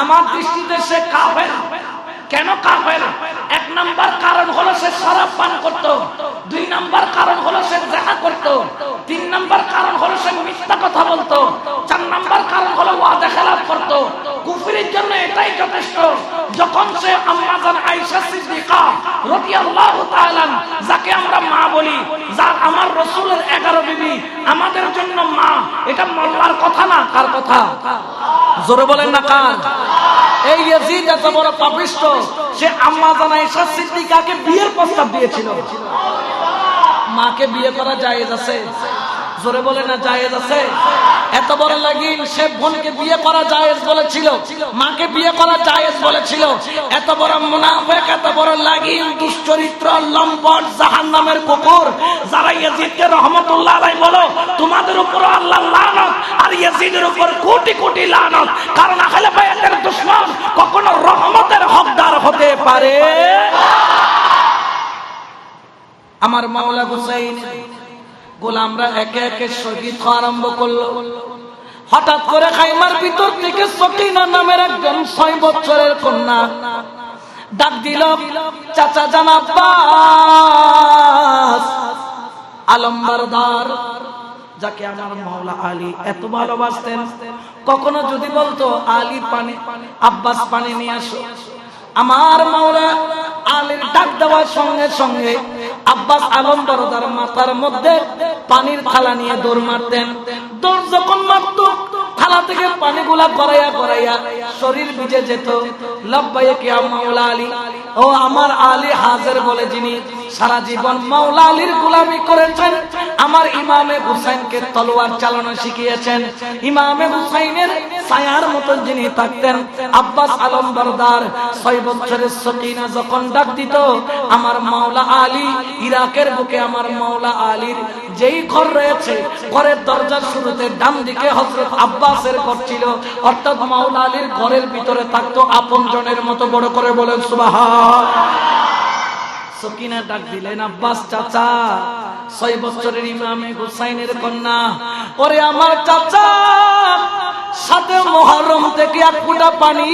আমার দৃষ্টিতে সে কাফের। কেন কাফের? এক নাম্বার কারণ হলো সে শরাব পান করত। দুই নাম্বার কারণ হলো সে দেখা করত। তিন নাম্বার কারণ হলো সে মিথ্যা কথা বলতো। চার নাম্বার কারণ হলো ওয়াদা খেলাপ করত। কুফরির জন্য এটাই যথেষ্ট। যখন সে আম্মাজান আয়েশা সিদ্দিকা রাদিয়াল্লাহু তাআলা যাকে আমরা মা বলি যার আমার রাসূলের 11 বিবি, আমাদের জন্য মা, এটা মোল্লার কথা না কার কথা? জোরে বলেন না কার এই ইয়াজিদ এত বড় পাপিষ্ট, সে আম্মা জানা ঈশা সিদ্দিকাকে বিয়ের প্রস্তাব দিয়েছিল। মাকে বিয়ে করা জায়েজ আছে? জোরে বলে না জায়েজ আছে? এত সে বোনকে বিয়ে করা জায়েজ বলেছিল, মাকে বিয়ে করা জায়েজ বলেছিল। এত বড় এত বড় লাগিন দুশ্চরিত্র কুকুর। যারা ইয়াজিদকে বলো, তোমাদের উপর লানত, আর ইয়াজিদের উপর কোটি কোটি লানত। কারণ আহলে কখনো রহমতের হকদার হতে পারে আমার মাওলা হুসাইন, গোলামরা একে একে শহীদ হওয়া আরম্ভ করল। হঠাৎ করে খাইমার ভিতর থেকে সকিনা নামের একজন ছয় বছরের কন্যা ডাক দিল, চাচা জান আব্বাস আলম্বরদার যাকে আমার মাওলা আলী এত ভালোবাসতেন, কখনো যদি বলতো, আলী পানি, আব্বাস পানি নিয়ে আসো। আমার মাওলা আলীর ডাক দেওয়ার সঙ্গে সঙ্গে আব্বাস আলম বরদার মাথার মধ্যে পানির থালা নিয়ে দৌড় মারতেন। দৌড় যখন মারত, থালা থেকে পানি গুলা গড়াইয়া গড়াইয়া শরীর ভিজে যেত। লব্বাই কে মাওলা আলী, ও আমার আলী হাজের বলে যিনি সারা জীবন মাওলা আলীর গোলামি করেছেন, আমার ইমামে হুসাইনকে তলোয়ার চালানো শিখিয়েছেন। ইমামে হুসাইনের ছায়ার মতন যিনি থাকতেন, আব্বাস আলম বরদার ছয় বছরের সকিনা যখন ডাক দিত, আমার মাওলা আলী ইরাকের বুকে আমার মাওলা আলীর যেই ঘর রয়েছে, ঘরের দরজার শুরুতে ডান দিকে হজরত আব্বাসের ঘর ছিল। অর্থাৎ মাওলা আলীর ঘরের ভিতরে থাকতো আপন জনের মতো বড় করে বলেন সুবাহ সকিনা ডাক দিলেন, আব্বাস চাচা, ছয় বছরের ইমামে হুসাইনের কন্যা। ওরে আমার চাচা, সাথে মহরম থেকে এক ফুটা পানি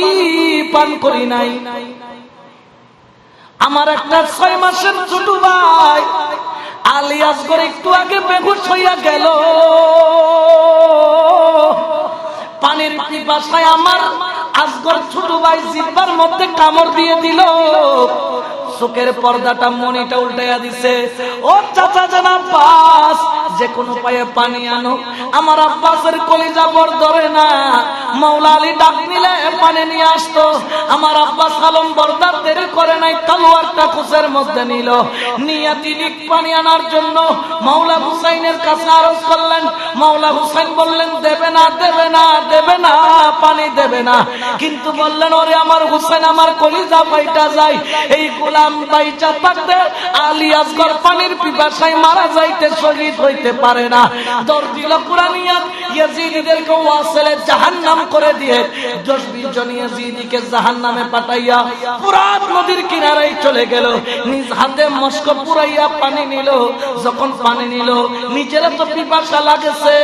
পান করি নাই। আমার একটা ছয় মাসের ছোট ভাই আলিয়াস করে একটু আগে বেগুস হইয়া গেল। পানির পানি পিপাসায় আমার আজগর ছোট ভাই জিব্বার মধ্যে কামড় দিয়ে দিল। চোখের পর্দাটা মনিটা উল্টাইয়া দিছে। ও চাচা জানা আব্বাস যে কোনো পায়ে পানি আনো। আমার আব্বাসের কলিজা বর ধরে না। মৌলা আলী ডাক নিলে পানি নিয়ে আসতো। আমার আব্বাস আলম বরদার দেরি করে নাই, তলোয়ারটা কুচের মধ্যে নিল। নিয়ে তিনি পানি আনার জন্য মাওলা হুসাইনের কাছে আরজ করলেন। মাওলা হুসাইন বললেন, দেবে না দেবে না দেবে না, পানি দেবে না। কিন্তু বললেন, ওরে আমার হুসাইন, আমার কলিজা পাইটা যায়। এই গোলাম বাইচা থাকতে আলী আসগর পানির পিপাসায় মারা যাইতে শহীদ হইতে পারে না। দর দিল কুরানিয়াত ইয়াজিদিদেরকে জাহান্নাম করে দিয়ে জন ইয়াজিদিকে জাহান্নামে পাঠাইয়া নদীর চলে গেল। নিজ হাতে মস্ক পুরাইয়া পানি নিল। যখন পানি নিল, নিজের তো পিপাসা লাগেছে।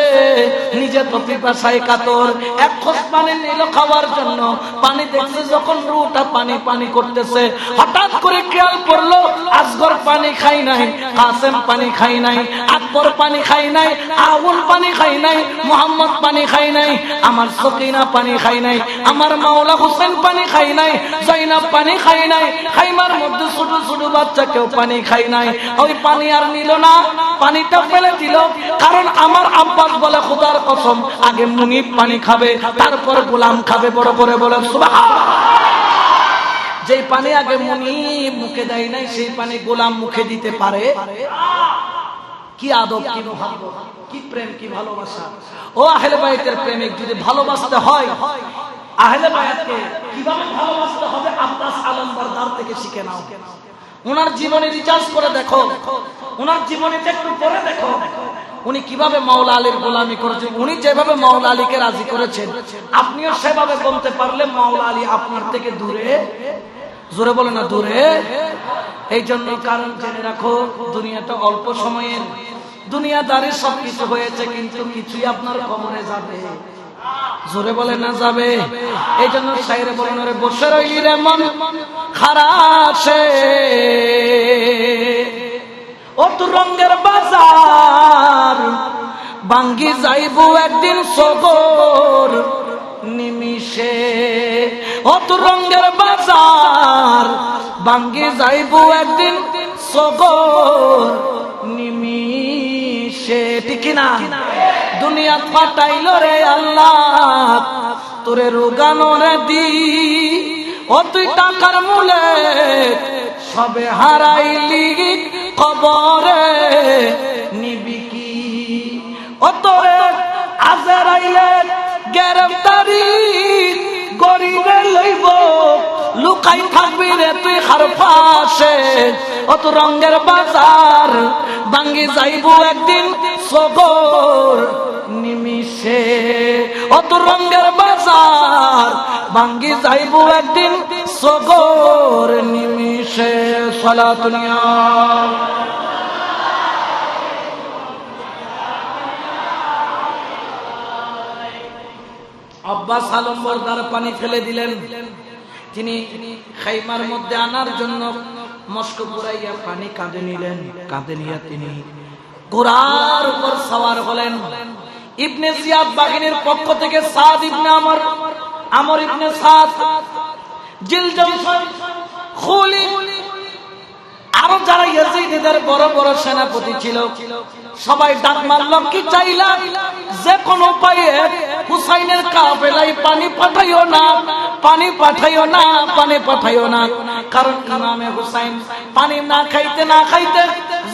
নিজে তো পিপাসায় কাতর। এক খোঁজ পানি নিল খাওয়ার জন্য। পানি দেখছে যখন রুটা পানি পানি করতেছে। হঠাৎ করে খেয়াল করল আসগর পানি খাই নাই, কাসেম পানি খাই নাই, আকবর পানি খাই নাই, আগুন পানি খাই নাই, মোহাম্মদ পানি খাই নাই, আমার সকিনা পানি খাই নাই, আমার মাওলা হোসেন পানি খাই নাই জৈনাব পানি খাই নাই, খাইমার মধ্যে ছোট ছোট বাচ্চা কেউ পানি খাই নাই। ওই পানি আর নিল না, পানিটা ফেলে দিল, কারণ আমার আব্বাস বলে, খোদার কসম, আগে মুনিব পানি খাবে, তারপর গোলাম খাবে। বড় করে বলে যেই পানি আগে মুনি মুখে দেয় নাই, সেই পানি গোলাম মুখে দিতে পারে। কি আদব কি মহাব্বত, কি প্রেম কি ভালোবাসা? ও আহলে বাইতের প্রেমিক যদি ভালোবাসতে হয় আহলে বাইতকে কীভাবে ভালোবাসতে হবে? আব্বাস আলম বরদার থেকে শিখে নাও। ওনার জীবনে রিচার্জ করে দেখো। ওনার জীবনে একটু পরে দেখো। উনি কীভাবে মাওলা আলীর গোলামি করেছেন? উনি যেভাবে মাওলা আলীকে রাজি করেছেন আপনিও সেভাবে বলতে পারলে মাওলা আলী আপনার থেকে দূরে জোরে বলে না, দূরে। এই জন্য কারণ জেনে রাখো দুনিয়াটা অল্প সময়ের। দুনিয়াদারি সবকিছু হয়েছে, কিন্তু কিছুই আপনার কবরে যাবে। জোরে বলে না, যাবে। এই জন্য সাইরে বলেন ওরে বসে রইলি রে মন খারাসে ও তু রঙ্গের বাজার বাঙ্গি যাইব একদিন সগর নিমিষে। ও তু রঙ্গের বাজার। বাঙ্গি যাইব একদিন সগর। নিমিষে ঠিক না দুনিয়া পাঠাইল রে আল্লাহ। তোরে রোগানো রে দি ও তুই টাকার মূলে সবে হারাইলি কবরে নিবি কি? ও তোরে আজের আইলে গ্রেফতারি গরিবে লইব, লুকাই থাকবি রে তুই হার পাশে অত রঙের বাজার ভাঙ্গি যাইব একদিন সগর নিমিষে। অত রঙের বাজার ভাঙ্গি যাইব একদিন সগর নিমিষে। সলাতুনিয়া আব্বাস আলম বরদার পানি ফেলে দিলেন। তিনি খাইমার মধ্যে আনার জন্য মস্ক পুরাইয়া পানি কাঁদে নিলেন। কাঁদে নিয়ে তিনি ঘোড়ার উপর সওয়ার হলেন। ইবনে জিয়াদ বাহিনীর পক্ষ থেকে সাদ ইবনে আমর আমর ইবনে সাদ জিলজম খুলি, আরও যারা ইয়াজিদের বড় বড় সেনাপতি ছিল, সবাই ডাক মারল, কি চাইলাম যে কোনো উপায়ে হুসাইনের কাফেলাই পানি পাঠাইও না, পানি পাঠাইও না, পানি পাঠাইও না। কারণ ইমামে হুসাইন পানি না খাইতে না খাইতে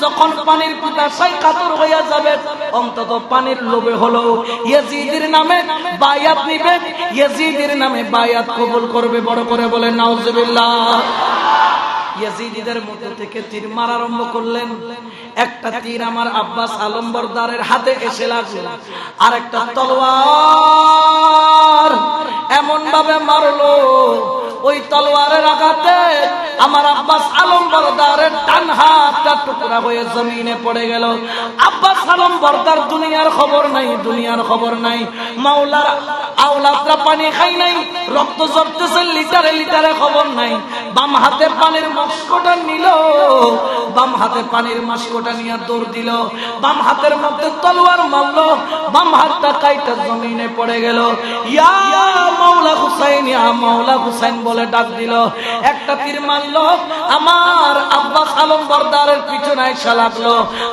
যখন পানির পিতাশাই কাতর হইয়া যাবে, অন্তত পানির লোভে হলো ইয়াজিদের নামে বায়াত নিবে, ইয়াজিদের নামে বায়াত কবুল করবে, বড় করে বলে, নাউজুবিল্লাহ। ইয়াজিদিদের মধ্য থেকে তীর মারা আরম্ভ করলেন। একটা তীর আমার আব্বাস আলম্বরদারের হাতে এসে লাগল। আর একটা তলোয়ার এমন ভাবে মারলো। ওই তলোয়ারের আঘাতে আমার আব্বাস আলম বরদারের ডান হাতটা টুকরা হয়ে জমিনে পড়ে গেল। আব্বাস আলম বরদার দুনিয়ার খবর নাই, দুনিয়ার খবর নাই। মাওলার আওলাদরা পানি খাই নাই, রক্ত জপতেছে লিটারে লিটারে খবর নাই। বাম হাতে পানির মস্কটা নিল, বাম হাতে পানির মাস্কটা নিয়ে দৌড় দিল। বাম হাতের মধ্যে তলোয়ার মারল, বাম হাতটা কাইটা জমিনে পড়ে গেল। ইয়া মাওলা হুসাইন ইয়া মাওলা হুসাইন বলে ডাক দিল। একটা তীর মারল আমার আব্বাস আলম বরদারের পিছনে এসে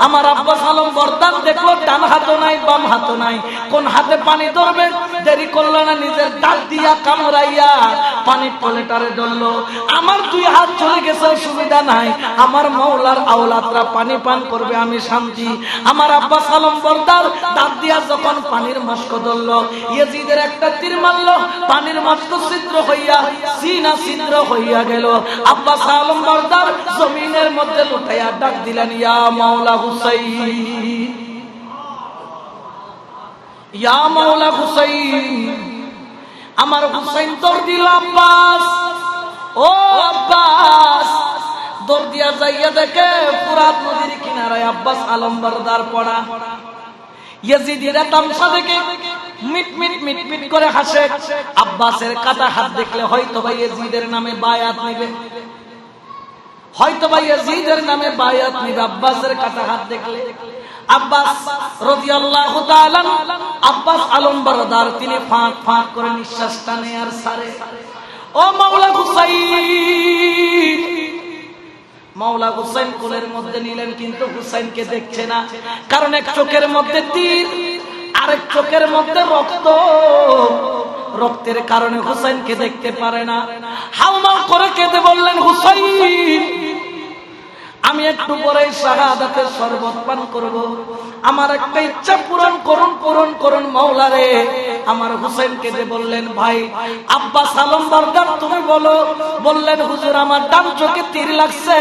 আমার আব্বাস আলম বরদার দেখল, ডান হাতও নাই, বাম হাতও নাই। কোন হাতে পানি ধরবে? দেরি করল না নিজের ডাক দিয়া কামড়াইয়া পানি পলেটারে ধরলো। আমার দুই হাত চলে গেছে সুবিধা নাই। আমার মৌলার আওলাদরা পানি পান করবে, আমি শান্তি। আমার আব্বাস আলম বরদার দাঁত দিয়া যখন পানির মস্ক ধরলো, ইয়েজিদের একটা তীর মারলো, পানির মস্ক ছিদ্র হইয়া, সিনা ছিদ্র হইয়া গেল। আব্বাস আলম বরদার জমিনের মধ্যে লুটাইয়া ডাক দিলেন, ইয়া মাওলা হুসাইন, ইয়া মাওলা হুসাইন, আমার হুসাইন তোর দিল আব্বাস, ও আব্বাস, দৌড় দিয়া যাইয়া দেখে পুরাত নদীর কিনারায় আব্বাস আলম্বরদার পড়া। ইয়াজিদিরা তামসা দেখে মিট মিট মিট মিট করে হাসে। আব্বাসের কাটা হাত দেখলে হয়তো ভাই ইয়াজিদের নামে বায়াত নিবে। হয়তো ভাই ইয়াজিদের নামে বায়াত নিবে, আব্বাসের কাটা হাত দেখলে। আব্বাস রাদিয়াল্লাহু তাআলা আব্বাস আলম্বরদার তিনি ফাঁক ফাঁক করে নিঃশ্বাস টানে আর সারে। ও মাওলা হুসাইন মাওলা হুসাইন কোলের মধ্যে নিলেন, কিন্তু হুসাইনকে দেখছে না। কারণ এক চোখের মধ্যে তীর, আরেক চোখের মধ্যে রক্ত। রক্তের কারণে হুসাইনকে দেখতে পারে না। হাউমাউ করে কেঁদে বললেন, হুসাইন আমি একটু পরে শাহাদাতের শরবত পান করব। আমার একটা ইচ্ছা পূরণ করুন পূরণ করুন মৌলারে আমার হুসেনকে যে বললেন, ভাই আব্বাস আলম বরদার তুমি বলো। বললেন, হুজুর, আমার ডান চোখে তীর লাগছে।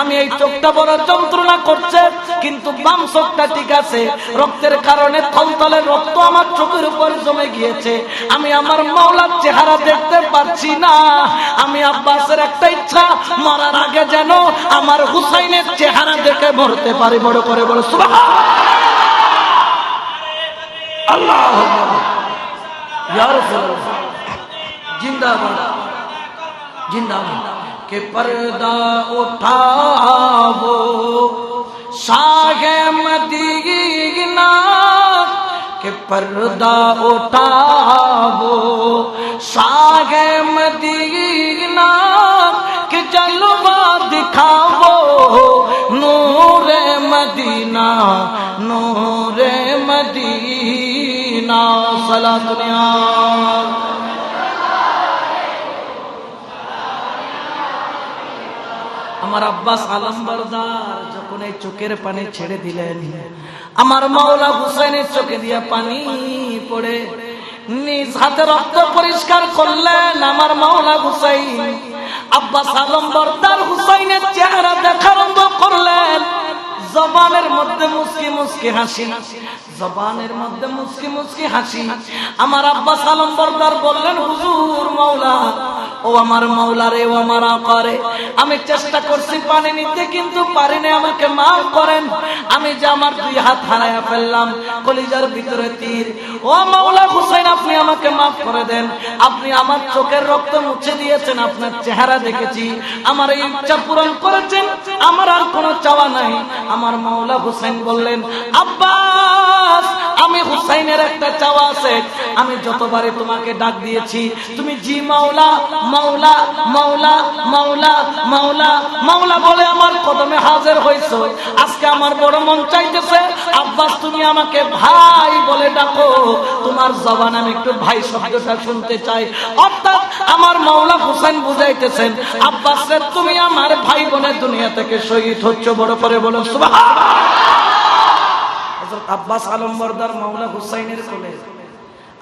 আমি এই চোখটা বড় যন্ত্রণা করছে, কিন্তু বাম চোখটা ঠিক আছে। রক্তের কারণে থলথলে রক্ত আমার চোখের উপর জমে গিয়েছে। আমি আমার মাওলার চেহারা দেখতে পাচ্ছি না। আমি আব্বাসের একটা ইচ্ছা, মরার আগে যেন আমার হুসাইনের চেহারা দেখে মরতে পারি। বড় করে বড় সুবাহ আল্লাহ یا رسول اللہ، زندہ باد زندہ باد، کہ پردہ اٹھا وہ شاہ مدینہ، کہ پردہ اٹھا وہ شاہ مدینہ، کہ جلوہ دکھاو نور مدینہ، نور صلاة النار আমার আব্বাস আলম বরদার যখন এই চোখের পানি ছেড়ে দিলেন, আমার মাওলা হুসাইনের চোখে দিয়ে পানি পড়ে, নিজ হাতে রক্ত পরিষ্কার করলেন আমার মাওলা হুসাইন। আব্বাস আলম বরদার হুসাইনের চেহারা দেখারম্ভ করলেন। জবানের মধ্যে মুসকি মুসকি হাসি। জবানের মধ্যে মুসকি মুসকি হাসি। আমার আব্বাস আলম বরদার বললেন, হুজুর, মাওলা, ও আমার মাওলা রে, ও আমার আকারে আমি চেষ্টা করছি পানি নিতে, কিন্তু পারিনি আমাকে মাফ করেন। আমি যে আমার দুই হাত হারায়া ফেললাম, কলিজার ভিতরে তীর। ও মাওলা হুসাইন, আপনি আমাকে মাফ করে দেন। আপনি আমার চোখের রক্ত মুছে দিয়েছেন, আপনার চেহারা দেখেছি। আমার এই ইচ্ছা পূরণ করেছেন, আমার আর কোনো চাওয়া নাই। আমার মাওলা হুসেন বললেন আব্বাস আমি হুসাইনের একটা চাওয়া আছে। আমি যতবারে তোমাকে ডাক দিয়েছি, তুমি জি মাওলা মাওলা মাওলা মাওলা মাওলা মাওলা বলে আমার কদমে হাজির হয়েছো। আজকে আমার বড় মন চাইতেছে, আব্বাস তুমি আমাকে ভাই বলে ডাকো। তোমার জবান আমি একটু ভাই শব্দটা শুনতে চাই। অর্থাৎ আমার মাওলা হুসেন বুঝাইতেছেন, আব্বাস তুমি আমার ভাই বোনের দুনিয়া থেকে শহীদ হচ্ছ। বড় করে বলো সুবহানাল্লাহ আব্বাস আলম মাওলা হুসাইনের কোলে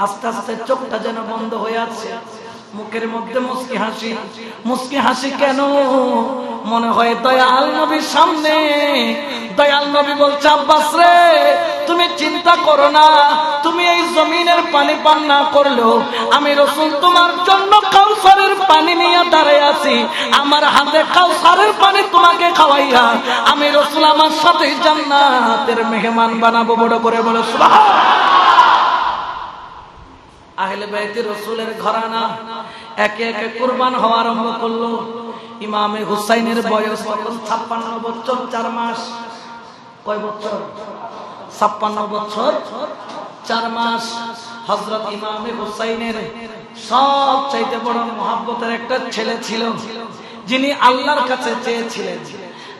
আস্তে আস্তে চোখটা যেন বন্ধ হয়ে আছে, মুখের মধ্যে মুস্কি হাসি। মুস্কি হাসি কেন? মনে হয় দয়াল নবীর সামনে। দয়াল নবী বলছে, আব্বাস রে তুমি চিন্তা করো না। তুমি এই জমিনের পানি পান না করলেও আমি রসুল তোমার জন্য কাউসারের পানি নিয়ে দাঁড়ায় আছি। আমার হাতে কাউসারের পানি তোমাকে খাওয়াইয়া আমি রসুল আমার সাথে জান্নাতের মেহমান বানাবো বড় করে বলে আহলে বাইতে রসুলের ঘরানা একে একে কুরবান হওয়া আরম্ভ করল। ইমামে হুসাইনের বয়স তখন ছাপ্পান্ন বছর, চার মাস। কয় বছর? ছাপ্পান্ন বছর, চার মাস হজরত ইমামে হুসাইনের সব চাইতে বড় মহাব্বতের একটা ছেলে ছিল, যিনি আল্লাহর কাছে চেয়েছিলেন।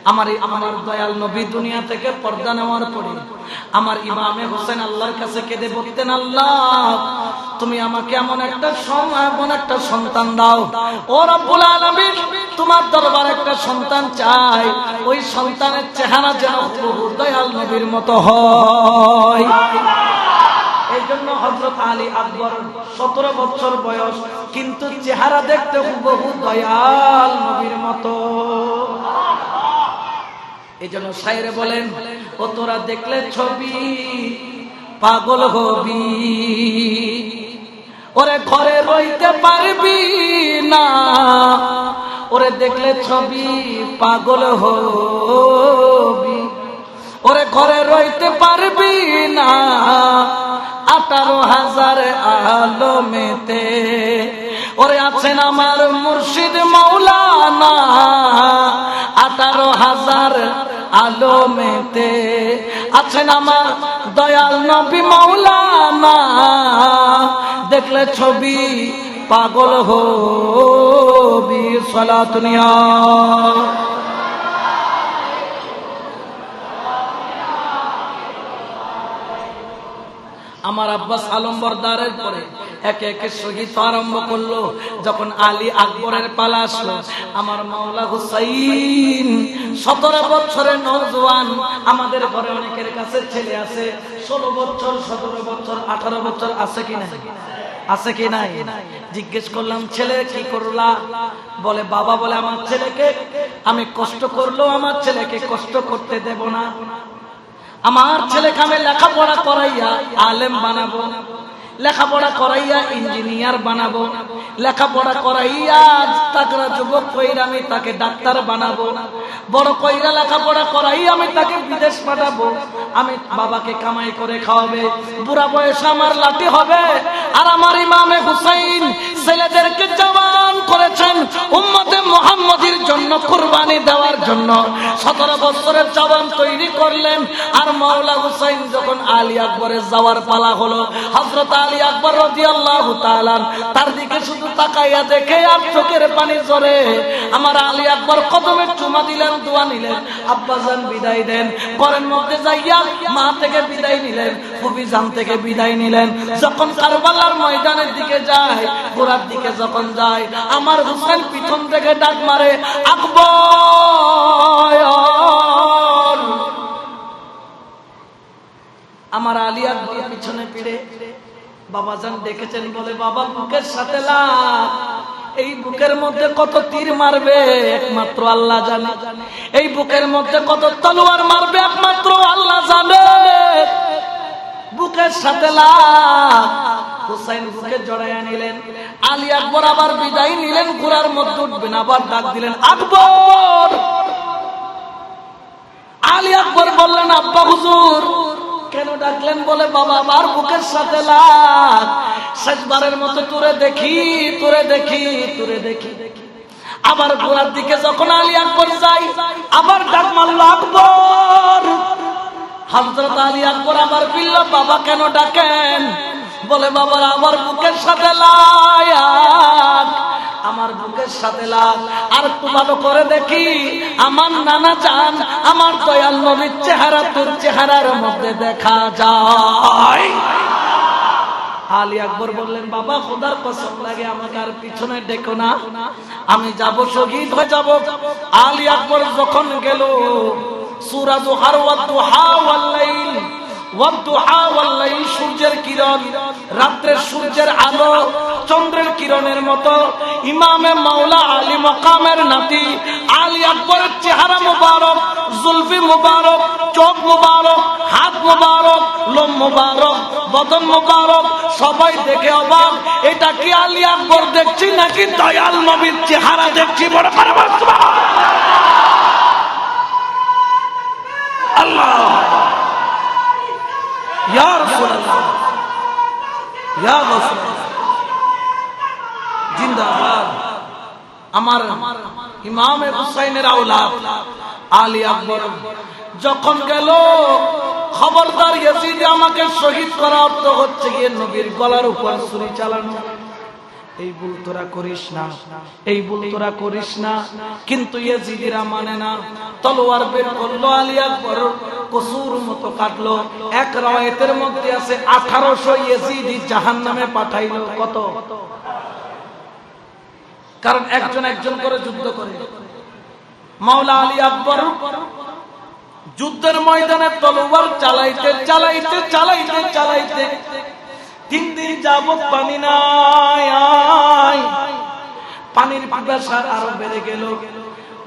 আমার আমার দয়াল নবী দুনিয়া থেকে পর্দা নেওয়ার পরে আমার ইমামে হোসেন আল্লাহর কাছে কেঁদে বলতেন, আল্লাহ, তুমি আমাকে এমন একটা এমন একটা সন্তান দাও। ও রব্বুল আলামিন, তোমার দরবার একটা সন্তান চাই। ওই সন্তানের চেহারা যেন দয়াল নবীর মতো হয়। এই জন্য হজরত আলী আকবর সতেরো বছর বয়স, কিন্তু চেহারা দেখতে বহু দয়াল নবীর মতো। এই জন্য সাইরে বলেন, ও তোরা দেখলে ছবি, পাগল হবি। ওরে ঘরে রইতে পারবি না, ওরে দেখলে ছবি, পাগল হবি। ওরে ঘরে রইতে পারবি না, আঠারো হাজার আলমেতে ওরে আছেন আমার মুর্শিদ মৌলানা আঠারো হাজার আলমেতে আছেন আমার দয়াল নবী মৌলানা দেখলে ছবি পাগল হবি সলাতুনিয়া আমার আব্বাস আলম বরদারের পরে একে একে শহীদ আরম্ভ করল। যখন আলী আকবরের পালা আসলো, আমার মাওলা হুসাইন, সতেরো বছরের নৌজওয়ান আমাদের ঘরে অনেকের কাছে ছেলে আছে, ষোলো বছর, সতেরো বছর, আঠারো বছর আছে কি নাই? আছে কি নাই? জিজ্ঞেস করলাম, ছেলে, কি করলা? বলে, বাবা বলে, আমার ছেলেকে আমি কষ্ট করল আমার ছেলেকে কষ্ট করতে দেব না। আমার ছেলেকে আমি লেখাপড়া করাইয়া আলেম বানাবো। লেখাপড়া করাইয়া ইঞ্জিনিয়ার বানাবো। লেখাপড়া করাইয়া যুবক কইরা আমি তাকে ডাক্তার বানাবো। বড় কইরা লেখাপড়া করাই আমি তাকে বিদেশ পাঠাবো। আমি বাবাকে কামাই করে খাওয়াবে। বুড়া বয়সে আমার লাঠি হবে। আর আমার ইমামে হুসাইন ছেলেদেরকে জবান করেছেন উম্মতে মোহাম্মদীর জন্য কুরবানি দেওয়ার জন্য। সতেরো বছরের জবান তৈরি করলেন। আর মাওলা হুসাইন যখন আলী আকবরের যাওয়ার পালা হলো হজরত আলী আকবর রদি আল্লাহ তার দিকে শুধু তাকাইয়া দেখে আর চোখের পানি জরে আমার আলী আকবর কদমে চুমা দিলেন, দোয়া নিলেন আব্বাজান বিদায় দেন। ঘরের মধ্যে যাইয়া মা থেকে বিদায় নিলেন ফুবি জান থেকে বিদায় নিলেন। যখন কারবালার ময়দানের দিকে যায় গোড়ার দিকে যখন যায়, আমার হুসেন পিছন থেকে ডাক মারে, আকবর! আমার আলী আকবর পিছনে ফিরে বাবাজান দেখেছেন বলে, বাবা, বুকের সাথে এই বুকের মধ্যে কত তীর মারবে একমাত্র আল্লাহ জানে। এই বুকের মধ্যে কত তলোয়ার মারবে একমাত্র আল্লাহ জানে। বুকের সাথে আব্বা হুজুর কেন ডাকলেন বলে, বাবা, আমার বুকের সাথে লাগ। শেষবারের মতো তোরে দেখি তোরে দেখি তোরে দেখি। আবার ঘোড়ার দিকে যখন আলী আকবর যাই আবার ডাক মারল, আকবর! হজরত আলী আকবর আবার বিল্ল, বাবা, কেন ডাকেন? বলে, বাবার, আমার বুকের সাথে লাগ। আমার বুকের সাথে লাগ আর একটু ভালো করে দেখি, আমার নানা চান, আমার দয়াল নবীর চেহারা, তোর চেহারার মধ্যে দেখা যায়। আলী আকবর বললেন, বাবা, খোদার কসম লাগে আমাকে আর পিছনে ডেকো না। আমি যাব শহীদ হয়ে যাব। আলী আকবর যখন গেল সূর্যের কিরণ, রাত্রের সূর্যের আলো চন্দ্রের কিরণের মতো। ইমামে মাওলা আলী মকামের নাতি, আলী আকবরের চেহারা মুবারক, জুলফি মুবারক, চোখ মুবারক, হাত মুবারক, লোম মুবারক, বদন মুবারক, সবাই দেখে অবাক, এটা কি আলী আকবর দেখছি নাকি দয়াল নবীর চেহারা দেখছি? বড় করে আল্লাহ। ইয়া রাসূলুল্লাহ। ইয়া রাসূলুল্লাহ। আমার ইমামে হুসাইনের আলী আকবর যখন গেল, খবরদার আমাকে শহীদ করা অর্থ হচ্ছে গিয়ে নবীর গলার উপর ছুরি চালানো। এই ভুল তোরা করিস না, এই ভুল তোরা করিস না, কিন্তু ইয়াজিদিরা মানে না। তলোয়ার বের করল, আলী আকবর কসুর মতো কাটলো। এক রায়তের মধ্যে আছে আঠারোশো ইয়াজিদি জাহান নামে পাঠাইলো। কত? কারণ একজন একজন করে যুদ্ধ করে। মাওলা আলী আকবর যুদ্ধের ময়দানে তলোয়ার চালাইতে চালাইতে চালাইতে চালাইতে তিন দিন যাবত পানি নাই পানির পিপাসা আরও বেড়ে গেল।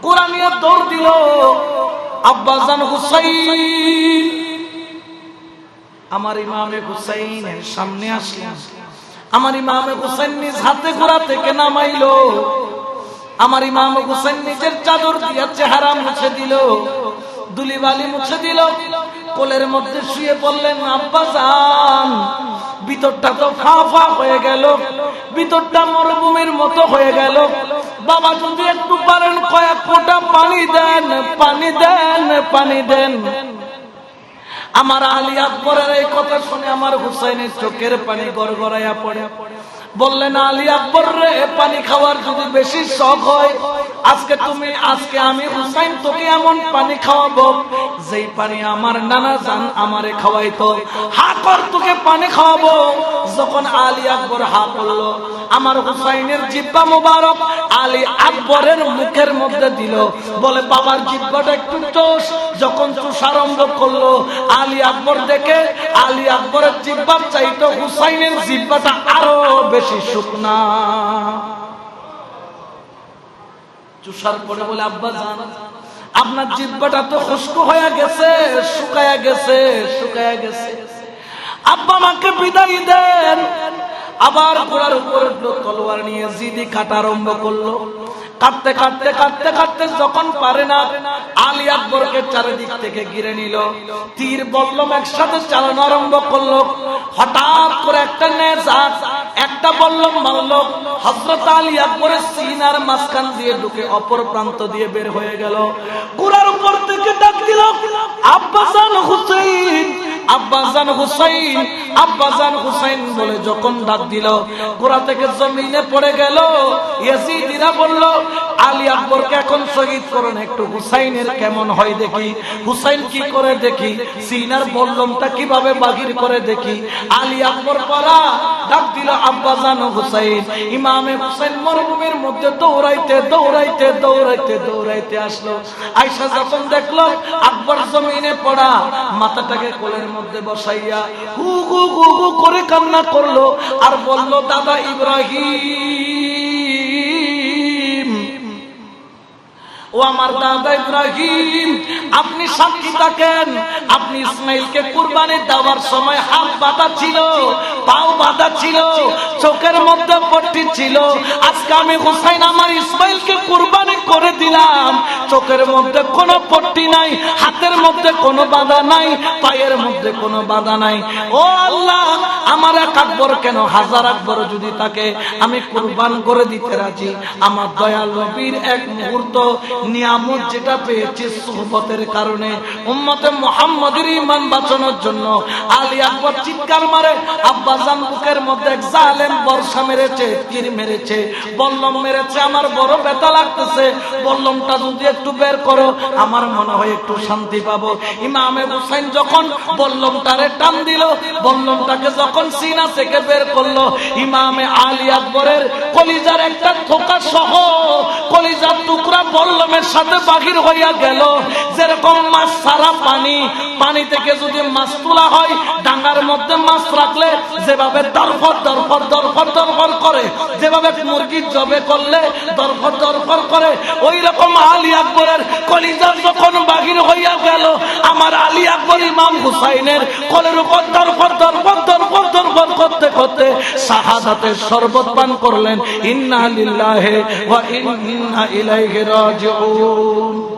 কোরআনিয়া দৌড় দিল আব্বাজান হুসাইন। আমার ইমামে হুসাইনের সামনে আসলেন। আমার ইমামে হুসাইন নিজ হাতে ঘোড়া থেকে নামাইলো। আমার ইমাম হুসেন নিজের চাদর দিয়ে চেহারা মুছে দিল। দুলিবালি মুছে দিল। কোলের মধ্যে শুয়ে পড়লেন, আব্বা যান ভিতরটা তো ফা ফা হয়ে গেল। ভিতরটা মরুভূমির মতো হয়ে গেল। বাবা যদি একটু পারেন, কয়েক ফোঁটা পানি দেন পানি দেন পানি দেন। আমার আলী আকবরের এই কথা শুনে আমার হুসাইনের চোখের পানি গড়গড়াইয়া পড়ে। বললেন, আলী আকবর রে, পানি খাওয়ার যদি বেশি শখ হয়, আজকে তুমি, আজকে আমি হুসাইন, তোকে এমন পানি খাওয়াবো যেই পানি আমার নানা জান আমারে খাওয়াইতো। হা কর, তোকে পানি খাওয়াবো। যখন আলী আকবর হা করল, আমার হুসাইনের জিব্বা মুবারক আলী আকবরের মুখের মধ্যে দিল। বলে, বাবার জিব্বাটা একটু চোষ যখন চুষ আরম্ভ করল আলী আকবর দেখে আলী আকবরের জিব্বার চাইতো হুসাইনের জিব্বাটা আরও বেশি শুকনা। চুষার পরে বলে, আব্বা জান, আপনার জিব্বাটা তো খুশকু হয়ে গেছে, শুকায়া গেছে শুকায়া গেছে। আব্বা আমাকে বিদায় দেন। আবার ঘোড়ার উপর তলোয়ার নিয়ে জিদি কাটা আরম্ভ করল। কাটতে কাটতে কাটতে কাটতে যখন পারে না, আলী আকবরকে চারিদিক থেকে ঘিরে নিল। তীর বললম একসাথে চালানো আরম্ভ করল। হঠাৎ করে একটা নেজাত, একটা বললম মারল। হজরত আলী আকবরের সিনার মাঝখান দিয়ে ঢুকে অপর প্রান্ত দিয়ে বের হয়ে গেল। কুড়ার উপর থেকে ডাক দিল, আব্বাসান হুসেইন আব্বাজান হুসাইন আব্বাজান হুসাইন বলে যখন ডাক দিল, গোড়া থেকে জমিনে পড়ে গেল ইয়াজিদিরা বলল আলী আকবরকে এখন শহীদ করুন। একটু হুসাইনের কেমন হয় দেখি। হুসাইন কি করে দেখি? সিনার বল্লমটা কীভাবে বাগির করে দেখি? আলী আকবর পরা ডাক দিল আব্বাজান হুসাইন, ইমামে হুসাইন মরুভূমির মধ্যে দৌড়াইতে দৌড়াইতে দৌড়াইতে দৌড়াইতে আসলো। আয়সা যখন দেখল, আকবর জমিনে পড়া, মাথাটাকে কোলের মধ্যে বসাইয়া হু হু হু করে কান্না করল। আর বলল, দাদা ইব্রাহিম। ও আমার দাদা ইব্রাহিম, আপনি সাক্ষী থাকেন। আপনি ইসমাইলকে কুরবানি দেওয়ার সময় হাত বাঁধা ছিল, পাও বাঁধা ছিল চোখের মধ্যে পট্টি ছিল। আজকে আমি হুসাইন আমার ইসমাইলকে কুরবানি করে দিলাম। চোখের মধ্যে কোনো পট্টি নাই, হাতের মধ্যে কোনো বাধা নাই, পায়ের মধ্যে কোনো বাধা নাই। ও আল্লাহ, আমার এক আকবর কেন? হাজার আকবর যদি থাকে আমি কুরবান করে দিতে রাজি, আমার দয়াল নবীর এক মুহূর্ত নিয়ামত যেটা পেয়েছি সোহবতের কারণে। উম্মতে মোহাম্মদের ইমান বাঁচানোর জন্য আলী আকবর চিৎকার মারে আব্বা জান বুকের মধ্যে এক জালেম বর্ষা মেরেছে, তীর মেরেছে, বল্লম মেরেছে, আমার বড় ব্যথা লাগতেছে। বল্লমটা যদি একটু বের করো, আমার মনে হয় একটু শান্তি পাবো। ইমামে হুসাইন যখন বল্লমটারে টান দিল, বল্লমটাকে যখন সিনা থেকে বের করল, ইমামে আলী আকবরের কলিজার একটা থোকা সহ কলিজার টুকরা বল্লমের সাথে বাহির হইয়া গেল। যেরকম মাছ সারা পানি পানি থেকে যদি মাছ তোলা হয় ডাঙ্গার মধ্যে মাছ রাখলে যেভাবে দরফর দরফর দরফর দরফর করে। যেভাবে জবে করলে দরফর দরফর করে ওই রকম আলী আকবরের কলিজার যখন বাহির হইয়া গেল, আমার আলী আকবর ইমাম হুসাইনের কলের উপর দরফর দরফর দরফর দরফর করতে করতে শাহাদাতের শরবত পান করলেন, ইন্না লিল্লাহে ওয়া ইন্না ইলাইহি রাজিউন।